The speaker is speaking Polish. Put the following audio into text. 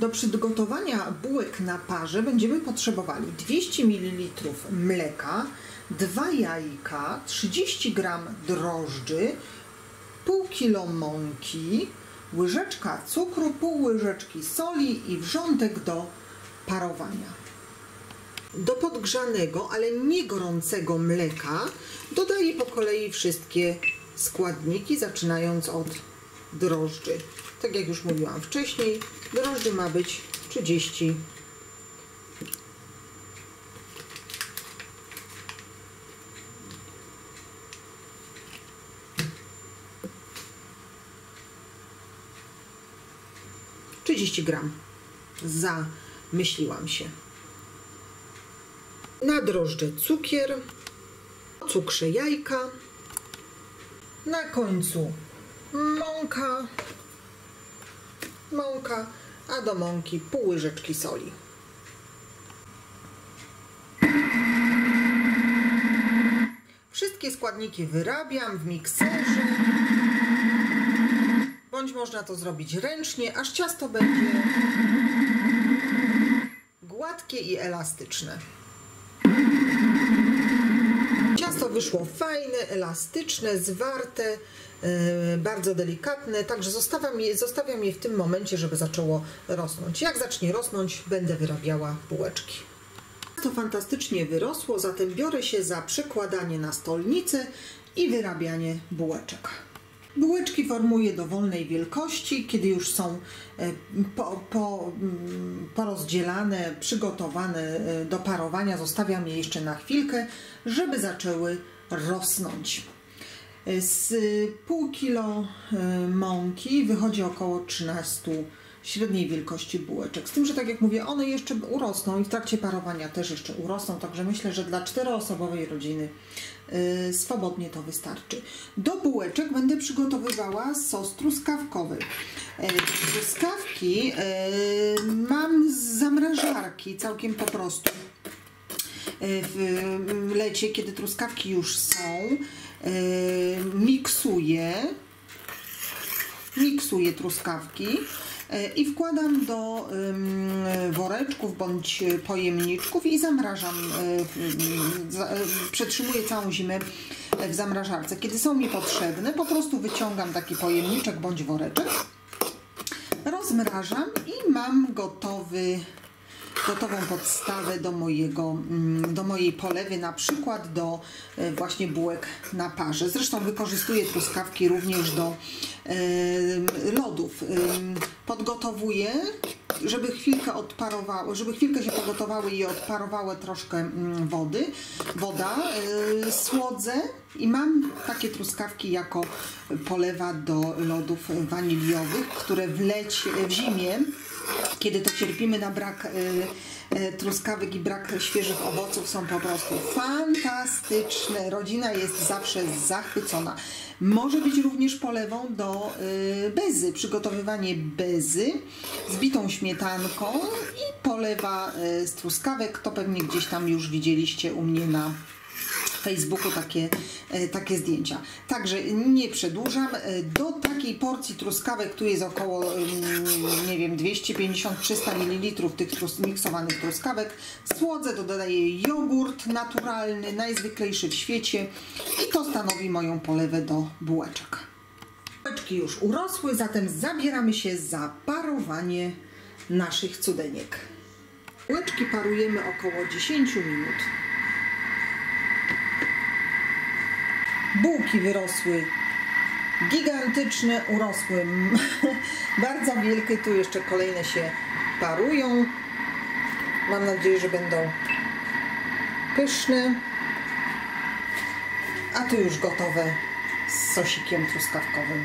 Do przygotowania bułek na parze będziemy potrzebowali 200 ml mleka, 2 jajka, 30 g drożdży, pół kilo mąki, łyżeczka cukru, pół łyżeczki soli i wrzątek do parowania. Do podgrzanego, ale nie gorącego mleka dodaję po kolei wszystkie składniki, zaczynając od drożdży. Tak jak już mówiłam wcześniej, drożdży ma być 30 30 gram. Zamyśliłam się. Na drożdże cukier, cukrze jajka, na końcu mąka, mąka, a do mąki pół łyżeczki soli. Wszystkie składniki wyrabiam w mikserze, bądź można to zrobić ręcznie, aż ciasto będzie gładkie i elastyczne. Ciasto wyszło fajne, elastyczne, zwarte, yy, bardzo delikatne, także zostawiam je, zostawiam je w tym momencie, żeby zaczęło rosnąć. Jak zacznie rosnąć, będę wyrabiała bułeczki. To fantastycznie wyrosło, zatem biorę się za przekładanie na stolnicę i wyrabianie bułeczek. Bułeczki formuję dowolnej wielkości, kiedy już są e, po, po, mm, porozdzielane, przygotowane e, do parowania. Zostawiam je jeszcze na chwilkę, żeby zaczęły rosnąć. E, z pół kilo mąki wychodzi około 13 średniej wielkości bułeczek. Z tym, że tak jak mówię, one jeszcze urosną i w trakcie parowania też jeszcze urosną, także myślę, że dla czteroosobowej rodziny yy, swobodnie to wystarczy. Do bułeczek będę przygotowywała sos truskawkowy. Yy, truskawki yy, mam z zamrażarki całkiem po prostu w lecie, kiedy truskawki już są, miksuję miksuję truskawki E, i wkładam do woreczków bądź pojemniczków i zamrażam. E, e, przetrzymuję całą zimę w zamrażarce. Kiedy są mi potrzebne, po prostu wyciągam taki pojemniczek bądź woreczek, rozmrażam i mam gotowy gotową podstawę do, mojego, mm, do mojej polewy, na przykład do e, właśnie bułek na parze. Zresztą wykorzystuję truskawki również do lodów. Podgotowuję, żeby chwilkę odparowały, żeby chwilkę się pogotowały i odparowały troszkę wody, woda, e, słodzę i mam takie truskawki jako polewa do lodów waniliowych, które w, leć, w zimie kiedy to cierpimy na brak y, y, truskawek i brak świeżych owoców są po prostu fantastyczne. Rodzina jest zawsze zachwycona. Może być również polewą do y, bezy, przygotowywanie bezy z bitą śmietanką i polewa z truskawek. To pewnie gdzieś tam już widzieliście u mnie na Facebooku takie, e, takie zdjęcia. Także nie przedłużam. E, do takiej porcji truskawek, tu jest około, mm, nie wiem, 250-300 ml tych trus miksowanych truskawek. Słodzę, dodaję jogurt naturalny, najzwyklejszy w świecie i to stanowi moją polewę do bułeczek. Bułeczki już urosły, zatem zabieramy się za parowanie naszych cudeniek. Bułeczki parujemy około 10 minut. Bułki wyrosły gigantyczne, urosły bardzo wielkie, tu jeszcze kolejne się parują. Mam nadzieję, że będą pyszne. A tu już gotowe z sosikiem truskawkowym.